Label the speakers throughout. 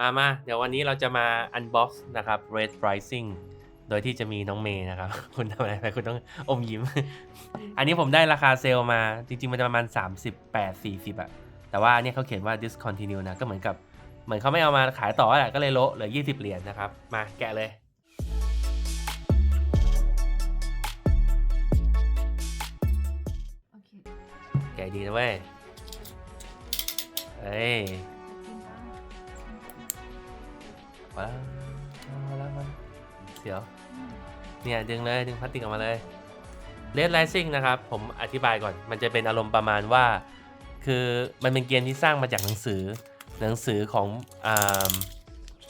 Speaker 1: อ่ามา เดี๋ยววันนี้เราจะมา unbox นะครับ Red Rising โดยที่จะมีน้องเมย์นะครับ คุณทำอะไรไปคุณต้องอมยิ้ม อันนี้ผมได้ราคาเซลล์มาจริง ๆ มันจะประมาณ 38 40อะแต่ว่าเนี่ยเขาเขียนว่า discontinue นะ ก็เหมือนกับ เหมือนเขาไม่เอามาขายต่อแหละก็เลยโละเหลือ 20 เหรียญนะครับ มาแกะเลย
Speaker 2: โอเค
Speaker 1: แกะดีนะเว้ยเฮ้ย มาแล้วมาแล้วมาเสียว เนี่ยดึงเลยดึงพลาสติกออกมาเลย Red Rising นะครับ ผมอธิบายก่อน มันจะเป็นอารมณ์ประมาณว่า คือมันเป็นเกมที่สร้างมาจากหนังสือ หนังสือของอ่า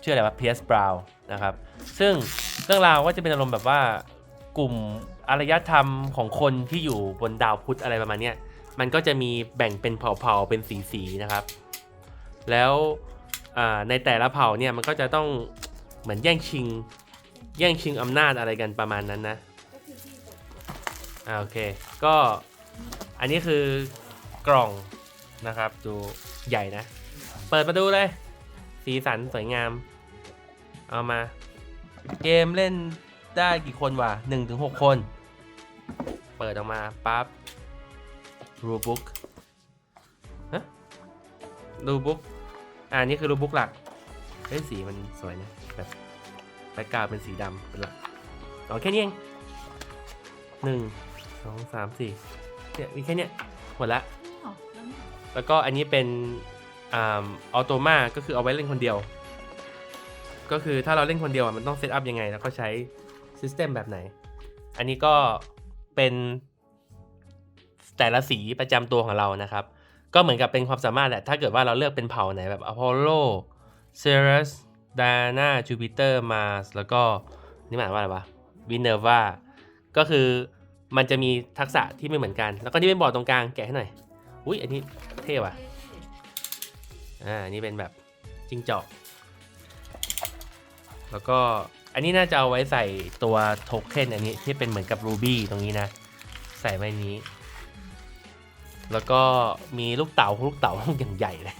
Speaker 1: ชื่ออะไรวะ P.S. Brown นะครับ ซึ่งเรื่องราวก็จะเป็นอารมณ์แบบว่ากลุ่มอารยธรรมของคนที่อยู่บนดาวพุธอะไรประมาณนี้มันก็จะมีแบ่งเป็นเผ่าๆเป็นสีๆนะครับ แล้ว ในแต่ละเผ่าเนี่ยมันก็จะต้องเหมือนแย่งชิง แย่งชิงอำนาจอะไรกันประมาณนั้นนะ
Speaker 2: อ่า
Speaker 1: โอเคก็อันนี้คือกล่องนะครับ ดูใหญ่นะ เปิดมาดูเลย สีสันสวยงาม เอามา เกมเล่นได้กี่คนวะหนึ่งถึงหกคน เปิดออกมาปั๊บรูบุ๊กฮะรูบุ๊ก อ่านี่คือรูบุ๊กหลักเฮ้ยสีมันสวยนะแบบแบ็กกราวด์เป็นสีดำเป็นหลักอ๋อแค่นี้เองหนึ่งสองสามสี่เนี่ยมีแค่เนี้ยหมดละ
Speaker 2: นี่เหรอแล้วเนี่ย
Speaker 1: แล้วก็อันนี้เป็นอ่าออโตมาก็คือเอาไว้เล่นคนเดียว ก็คือถ้าเราเล่นคนเดียวอะมันต้องเซตอัพยังไง แล้วก็ใช้ซิสเต็มแบบไหน อันนี้ก็เป็นแต่ละสีประจำตัวของเรานะครับ ก็เหมือนกับเป็นความสามารถแหละ ถ้าเกิดว่าเราเลือกเป็นเผ่าไหนแบบอพอลโลเซเรสดานาจูปิเตอร์มาสแล้วก็นี่หมายว่าอะไรวะวินเนอร์วาก็คือมันจะมีทักษะที่ไม่เหมือนกัน แล้วก็ที่เป็นบอร์ดตรงกลางแกะให้หน่อย อุ้ยอันนี้เท่ว่ะอ่าอันนี้เป็นแบบจิ้งจอก แล้วก็อันนี้น่าจะเอาไว้ใส่ตัวโทเค็นอันนี้ที่เป็นเหมือนกับรูบี้ตรงนี้นะ ใส่ไว้นี้ แล้วก็มีลูกเต๋าลูกเต๋าอย่างใหญ่เลย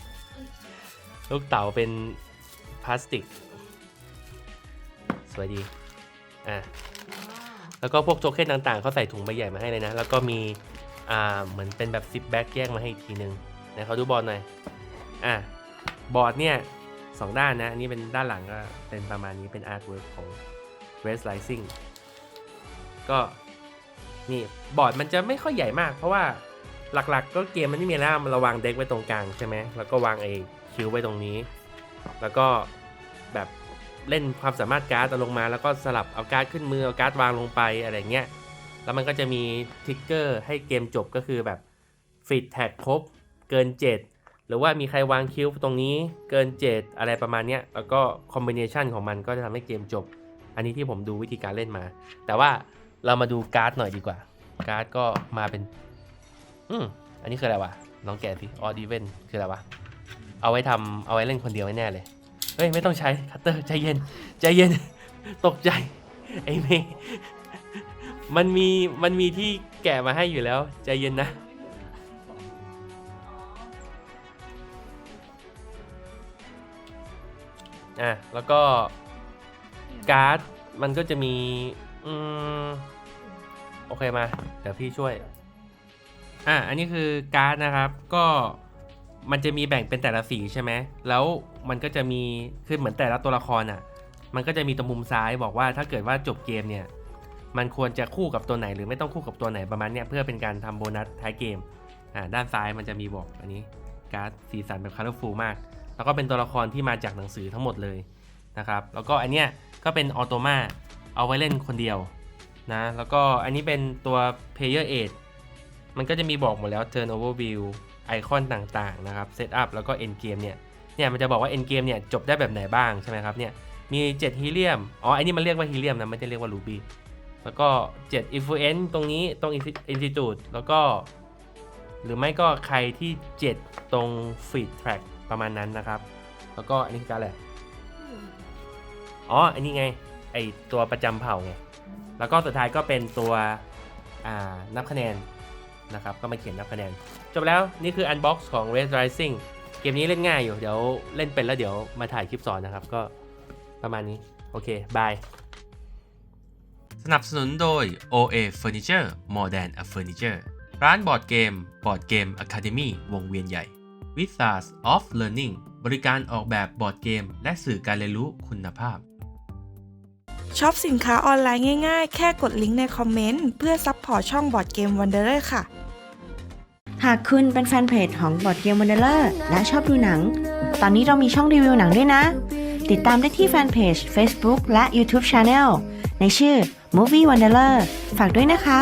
Speaker 1: ลูกเต๋าเป็นพลาสติก สวยดี อะ แล้วก็พวกโทเค็นต่างๆ เขาใส่ถุงใบใหญ่มาให้เลยนะ แล้วก็มี อ่า เหมือนเป็นแบบซิปแบ็กแยกมาให้อีกทีนึงไหนเขาดูบอร์ดหน่อย อะ บอร์ดเนี่ยสองด้านนะ อันนี้เป็นด้านหลังก็เป็นประมาณนี้เป็นอาร์ตเวิร์กของ Red Rising ก็นี่บอร์ดมันจะไม่ค่อยใหญ่มาก เพราะว่า หลักๆ ก็เกมมันไม่มีแล้วมันราวางเด็กไว้ตรงกลางใช่ไหมแล้วก็วางไอ้คิวไว้ตรงนี้ แล้วก็แบบเล่นความสามารถการ์ดเอาลงมา แล้วก็สลับเอาการ์ดขึ้นมือเอาการ์ดวางลงไปอะไรเงี้ยแล้วมันก็จะมีทิกเกอร์ให้เกมจบก็คือแบบฟิตแท็กครบเกิน 7 หรือว่ามีใครวางคิวตรงนี้เกิน 7 อะไรประมาณเนี้ยแล้วก็คอมบิเนชันของมันก็จะทำให้เกมจบ อันนี้ที่ผมดูวิธีการเล่นมา แต่ว่าเรามาดูการ์ดหน่อยดีกว่า การ์ดก็มาเป็น อืมอันนี้คืออะไรวะ ลองแกะสิออดีเวนคืออะไรวะ เอาไว้ทำเอาไว้เล่นคนเดียวแน่เลย เฮ้ย ไม่ต้องใช้คัตเตอร์ใจเย็น ใจเย็น ตกใจ ไอ้เมย์มันมี มันมีที่แกะมาให้อยู่แล้ว ใจเย็นนะ อะ แล้วก็การ์ด มันก็จะมี อืม โอเคมา เดี๋ยวพี่ช่วย อะอันนี้คือการ์ดนะครับ ก็มันจะมีแบ่งเป็นแต่ละสีใช่ไหม แล้วมันก็จะมีคือเหมือนแต่ละตัวละครอะ มันก็จะมีตรงมุมซ้ายบอกว่าถ้าเกิดว่าจบเกมเนี่ย มันควรจะคู่กับตัวไหนหรือไม่ต้องคู่กับตัวไหนประมาณเนี้ยเพื่อเป็นการทำโบนัสท้ายเกม อ่าด้านซ้ายมันจะมีบอกอันนี้การ์ดสีสันแบบคัลเลอร์ฟูลมาก แล้วก็เป็นตัวละครที่มาจากหนังสือทั้งหมดเลยนะครับ แล้วก็อันเนี้ยก็เป็นออโตมาเอาไว้เล่นคนเดียวนะ แล้วก็อันนี้เป็นตัว Player Aid มันก็จะมีบอกหมดแล้ว Turn Overview ไอคอนต่างๆนะครับ Setup แล้วก็ End Game เนี่ย เนี่ยมันจะบอกว่า End Game เนี่ยจบได้แบบไหนบ้างใช่ไหมครับเนี่ย มี 7 ฮีเลียม อ๋ออันนี้มันเรียกว่าฮีเลียมนะไม่ได้เรียกว่า Ruby แล้วก็ 7 Influence ตรงนี้ตรง Institute แล้วก็ หรือไม่ก็ใครที่ 7 ตรง Feed Track ประมาณนั้นนะครับ แล้วก็อันนี้การอะไรอ๋อ อันนี้ไง ไอตัวประจำเผ่าไง แล้วก็สุดท้ายก็เป็นตัวอ่านับคะแนน นะครับ ก็มาเขียนนับคะแนน จบแล้วนี่คือ Unbox ของ Red Rising เกมนี้เล่นง่ายอยู่ เดี๋ยวเล่นเป็นแล้วเดี๋ยวมาถ่ายคลิปสอนนะครับ ก็ประมาณนี้ โอเค บาย สนับสนุนโดย OA Furniture More Than a Furniture ร้านบอร์ดเกม บอร์ดเกม Academy วงเวียนใหญ่ w i t h a s of Learning บริการออกแบบบอร์ดเกม และสื่อการเรียนรู้คุณภาพ
Speaker 3: ช็อปสินค้าออนไลน์ง่ายๆ แค่กดลิงก์ในคอมเมนต์ เพื่อซัพพอร์ตช่องบอร์ดเกมวันเดอร์ค่ะ
Speaker 4: หากคุณเป็นแฟนเพจของบอร์ดเกมวันเดอร์และชอบดูหนัง ตอนนี้เรามีช่องรีวิวหนังด้วยนะ ติดตามได้ที่แฟนเพจ Facebook และ YouTube Channel ในชื่อ Movie Wanderer ฝากด้วยนะคะ